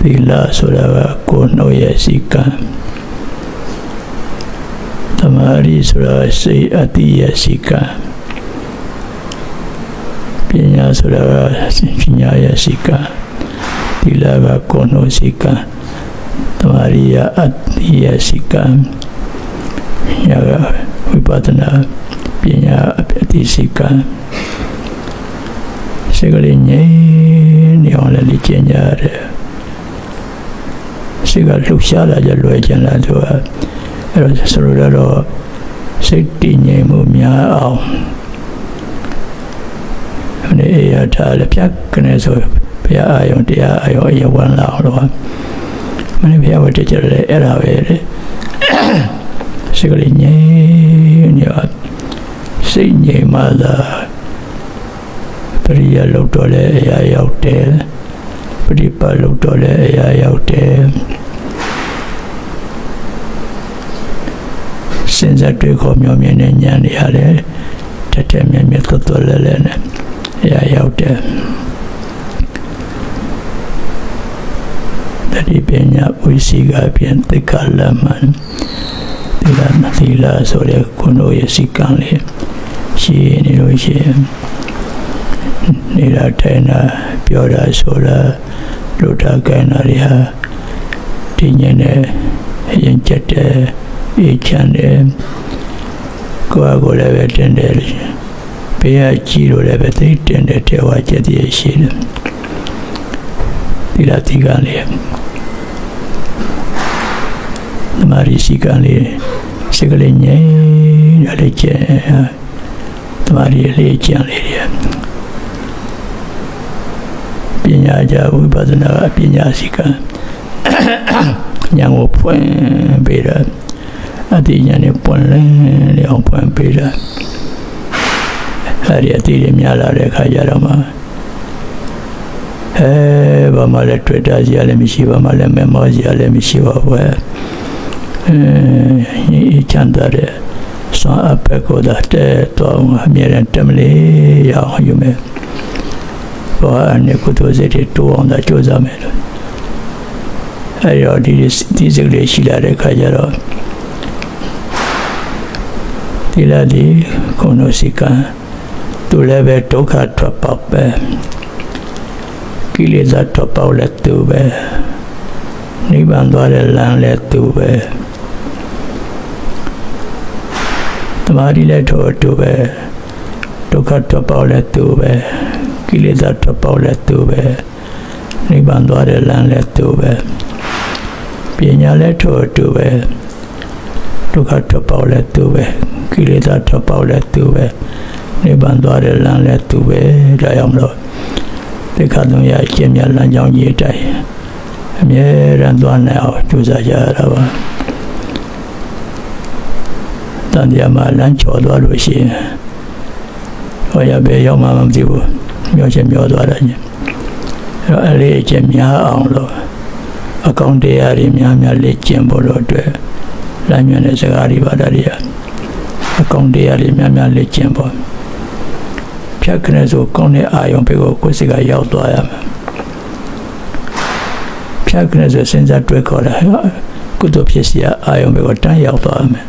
သီလဆိုတာကကိုယ်နှုတ်ရဲ့စီကံသမာဓိဆိုတာစိတ်အတ္တိရဲ့စီကံပညာဆိုတာကပညာရဲ့ စီကံသီလကကိုယ်နှုတ်စီကံသမာဓိကအတ္တိရဲ့စီကံညာကဝိပဿနာပညာအတ္တိစီကံစိတ်ကလေးငြိမ်းနေအောင်လည်းလေ့ကျင့်ကြရတယ်စိတ်ကလှုပ်ရှားလာကြလွယ်ကျင်လာသူကအဲ့တော့ဆိုလိုတော့စိတ်တည်ငြိမ်မှုများအောင်ဒီအရာထားလည်းဖြတ်ကနေဆိုဘုရားအာယုံတရားအာယုံအယဝမ်းလာအောင်လို့မင်းဘုရားဝတ္တကြတယ်အဲ့ဒါပဲလေစိတ်ကလေးငြိမ်နေအောင်စိတ်ငြိမ်မှသာပရိယလောက်တော့လေအရာရောက်တယ်ပရိပတ်လောက်တော့လေအရာရောက်တယ် စဉ်းစားတွေးခေါ်မျောမြင်တဲ့ဉာဏ်တွေရတယ်တက်တက်မြတ်မြတ်သွတ်သွတ်လဲလဲနဲ့အရာရောက်တယ်တတိပညာဝိစီကပြန်သိက္ခာလမန်သီလသီလဆိုတဲ့ခုနရဲ့စီကံလေးရှိနေလို့ရှိရင်နေတာထိုင်တာပြောတာဆိုတာလူတာကိုင်းတာတွေဟာတည်ငြိမ်တဲ့အရင်ချက်တဲ့ အေးချမ်းတယ်ကိုယ်ကိုယ်လည်းပဲတင်တယ်ဘေးကကြည့်လို့လည်းပဲသိတင်တယ်တဲဝါချက်တည်းရှိတယ်ဒီလားဒီကလေးနမရီစီကလေးစိတ်ကလေးငြိမ်းရလေးကျဲတမရီလေးကျန်လေးတယ်ပညာကြဝိပဿနာပညာစီကံဉာဏ်ကိုဖွင့်ပေးတာ အတိညာနဲ့ပွင့်လဲလေအောင်ပွင့်ပေးတာအဲ့ဒီအတိတွေများလာတဲ့အခါကျတော့မှအဲဘာမှလည်း Twitter ကြီးလည်းမရှိဘာမှလည်း memo ကြီးလည်းမရှိပါဘူးအဲချမ်းသာတဲ့စွမ်းအပ်ပဲကိုယ်တော့တဲ့တော့အမြဲတမ်းတမလေးရအောင်ယူမယ်ဘာအနေကုသိုလ်စိတ်တွေတိုးအောင်သာကြိုးစားမယ်လို့အဲဒီတော့ဒီဒီစိတ်လေးရှိလာတဲ့အခါကျတော့ဒီ လာဒီကုဏစီကံသူလည်းပဲဒုက္ခထွက်ပေါက်ပဲကိလေသာထွက်ပေါက်လည်းသူပဲနိဗ္ဗာန်သွားတဲ့လမ်းလည်းသူပဲတမာရီလည်းထို့သူပဲဒုက္ခထွက်ပေါက်လည်းသူပဲကိလေသာထွက်ပေါက်လည်းသူပဲနိဗ္ဗာန်သွားတဲ့လမ်းလည်းသူပဲပညာလည်းထို့သူပဲ ဒုက္ခထွက်ပေါက်လည်းသူပဲကိလေသာထွက်ပေါက်လည်းသူပဲနိဗ္ဗာန်သွားတဲ့လမ်းလည်းသူပဲဒါကြောင့်မလို့သိက္ခာသုံးရအကျင့်မြတ်လမ်းကြောင်းကြီးတိုင်အမြဲတမ်းသွားနိုင်အောင်ကြိုးစားကြရတာပါတန်တရားမှာလမ်းချော်သွားလို့ရှိရင်ဟောရပဲရောက်မှမသိဘူးမျောချက်မျောသွားတာညအဲ့တော့အဲ့ဒီအကျင့်များအောင်လို့အကောင့်တရားတွေများများလေ့ကျင့်ဖို့လို့အတွက် လမ်းမြင်တဲ့စကားတွေပါတာတွေအကောင့်တရားတွေများများလေ့ကျင့်ဖို့ဖြတ်ခနဲ့ဆိုကောင်းတဲ့အာယုံပေကိုကိုယ်စိတ်ကရောက်သွားရမယ်ဖြတ်ခနဲ့ဆိုစဉ်းစားတွေးခေါ်တာကုသိုလ်ဖြစ်စီအာယုံပေကိုတန်းရောက်သွားရမယ်